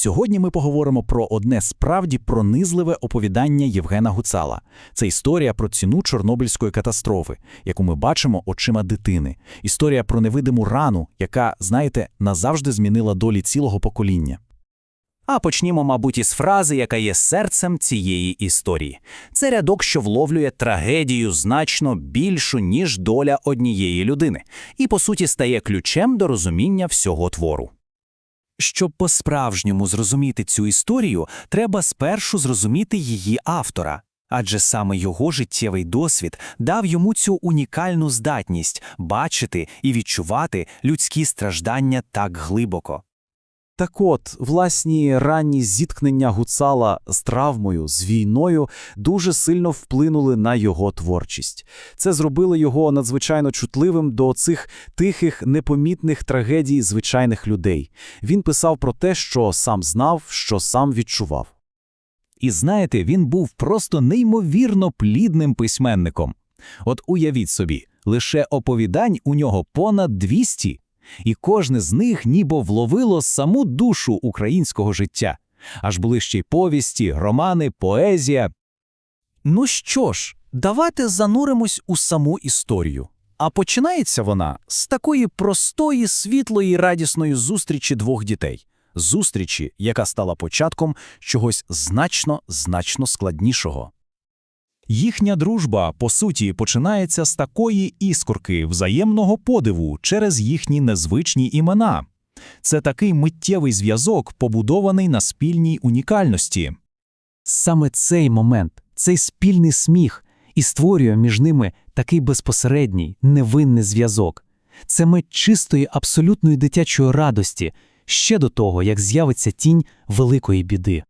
Сьогодні ми поговоримо про одне справді пронизливе оповідання Євгена Гуцала. Це історія про ціну Чорнобильської катастрофи, яку ми бачимо очима дитини. Історія про невидиму рану, яка, знаєте, назавжди змінила долі цілого покоління. А почнімо, мабуть, із фрази, яка є серцем цієї історії. Це рядок, що вловлює трагедію значно більшу, ніж доля однієї людини, і, по суті, стає ключем до розуміння всього твору. Щоб по-справжньому зрозуміти цю історію, треба спершу зрозуміти її автора. Адже саме його життєвий досвід дав йому цю унікальну здатність бачити і відчувати людські страждання так глибоко. Так от, власні ранні зіткнення Гуцала з травмою, з війною дуже сильно вплинули на його творчість. Це зробило його надзвичайно чутливим до цих тихих, непомітних трагедій звичайних людей. Він писав про те, що сам знав, що сам відчував. І знаєте, він був просто неймовірно плідним письменником. От уявіть собі, лише оповідань у нього понад 200, і кожне з них ніби вловило саму душу українського життя. Аж були ще й повісті, романи, поезія. Ну що ж, давайте зануримось у саму історію. А починається вона з такої простої, світлої, радісної зустрічі двох дітей. Зустрічі, яка стала початком чогось значно, значно складнішого. Їхня дружба, по суті, починається з такої іскорки взаємного подиву через їхні незвичні імена. Це такий миттєвий зв'язок, побудований на спільній унікальності. Саме цей момент, цей спільний сміх і створює між ними такий безпосередній, невинний зв'язок. Це мить чистої, абсолютної дитячої радості, ще до того, як з'явиться тінь великої біди.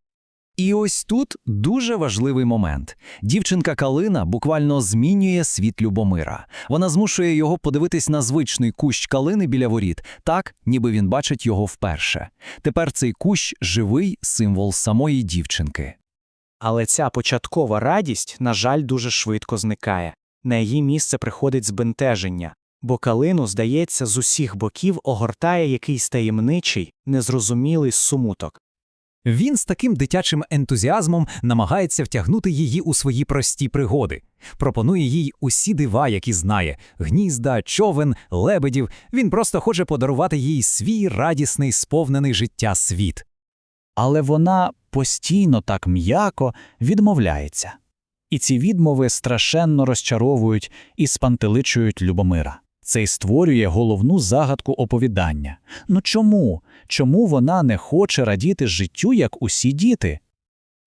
І ось тут дуже важливий момент. Дівчинка Калина буквально змінює світ Любомира. Вона змушує його подивитись на звичний кущ калини біля воріт, так, ніби він бачить його вперше. Тепер цей кущ живий символ самої дівчинки. Але ця початкова радість, на жаль, дуже швидко зникає. На її місце приходить збентеження, бо калину, здається, з усіх боків огортає якийсь таємничий, незрозумілий сумуток. Він з таким дитячим ентузіазмом намагається втягнути її у свої прості пригоди, пропонує їй усі дива, які знає гнізда, човен, лебедів. Він просто хоче подарувати їй свій радісний, сповнений життя світ. Але вона постійно так м'яко відмовляється. І ці відмови страшенно розчаровують і спантеличують Любомира. Це й створює головну загадку оповідання. Ну чому? Чому вона не хоче радіти життю, як усі діти?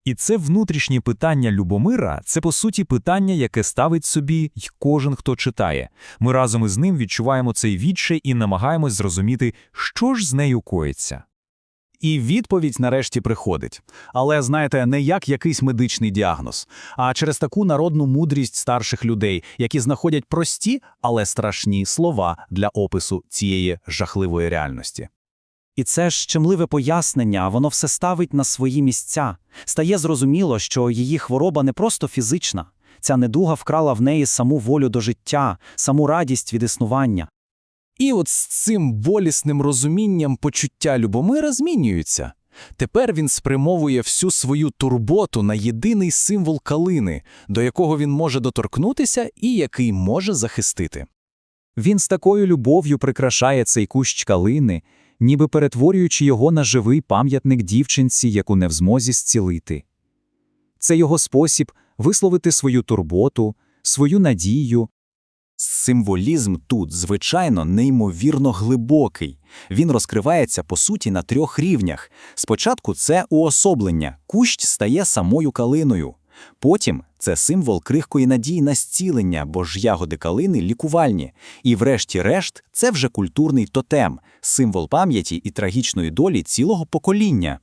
І це внутрішнє питання Любомира це по суті питання, яке ставить собі й кожен, хто читає. Ми разом із ним відчуваємо цей відчай і намагаємось зрозуміти, що ж з нею коїться. І відповідь нарешті приходить. Але, знаєте, не як якийсь медичний діагноз, а через таку народну мудрість старших людей, які знаходять прості, але страшні слова для опису цієї жахливої реальності. І це ж пояснення, воно все ставить на свої місця. Стає зрозуміло, що її хвороба не просто фізична. Ця недуга вкрала в неї саму волю до життя, саму радість від існування. І от з цим болісним розумінням почуття Любомира змінюються. Тепер він спрямовує всю свою турботу на єдиний символ калини, до якого він може доторкнутися і який може захистити. Він з такою любов'ю прикрашає цей кущ калини, ніби перетворюючи його на живий пам'ятник дівчинці, яку не в змозі зцілити. Це його спосіб висловити свою турботу, свою надію, Символізм тут, звичайно, неймовірно глибокий. Він розкривається по суті на трьох рівнях. Спочатку це уособлення, кущ стає самою калиною. Потім це символ крихкої надії на зцілення, бо ж ягоди калини лікувальні. І врешті-решт це вже культурний тотем, символ пам'яті і трагічної долі цілого покоління.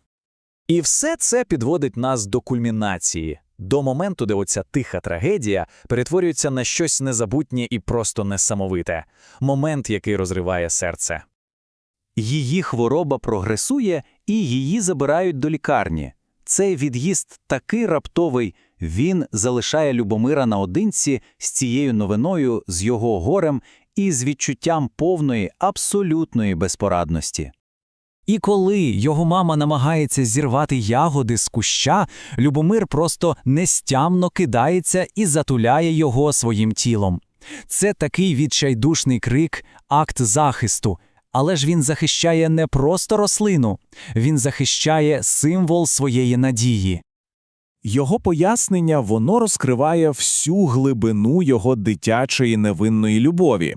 І все це підводить нас до кульмінації, до моменту, де оця тиха трагедія перетворюється на щось незабутнє і просто несамовите, момент, який розриває серце. Її хвороба прогресує і її забирають до лікарні. Цей від'їзд такий раптовий, він залишає Любомира наодинці з цією новиною, з його горем і з відчуттям повної, абсолютної безпорадності. І коли його мама намагається зірвати ягоди з куща, Любомир просто нестямно кидається і затуляє його своїм тілом. Це такий відчайдушний крик, акт захисту. Але ж він захищає не просто рослину, він захищає символ своєї надії. Його пояснення воно розкриває всю глибину його дитячої невинної любові.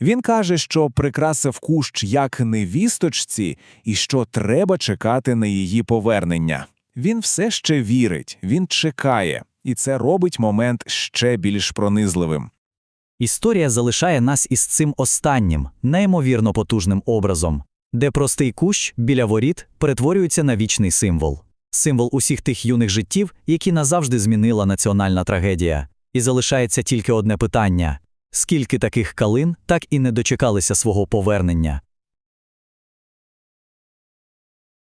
Він каже, що прикрасив кущ як невісточці і що треба чекати на її повернення. Він все ще вірить, він чекає, і це робить момент ще більш пронизливим. Історія залишає нас із цим останнім, неймовірно потужним образом, де простий кущ біля воріт перетворюється на вічний символ. Символ усіх тих юних життів, які назавжди змінила національна трагедія. І залишається тільки одне питання: скільки таких калин так і не дочекалися свого повернення?